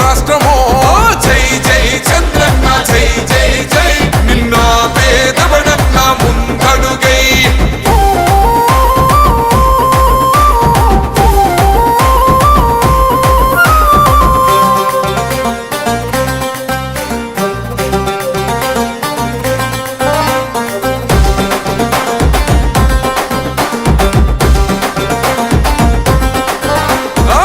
రాష్ట్రమో. జై జై చంద్రన్న జై జై జై. నిన్న పేదవడన్న ముందడుగై. ఆ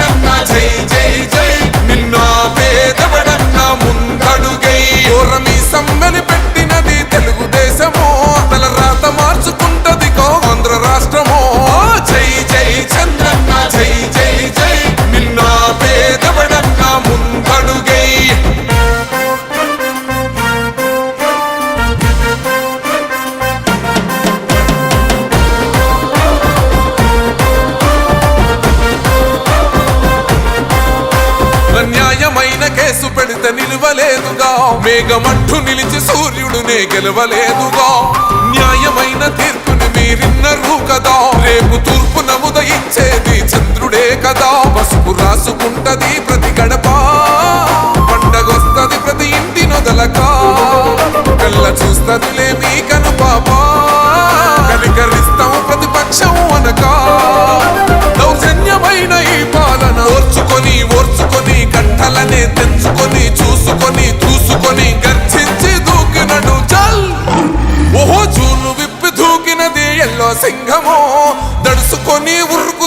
నిలవలేదుగా మేఘమట్టు నిలిచి సూర్యుడునే గెలవలేదుగా. న్యాయమైన తీర్పుని మీరిన్నరు కదా. రేపు తూర్పున సింహము దడుసుకొని ఉర్రు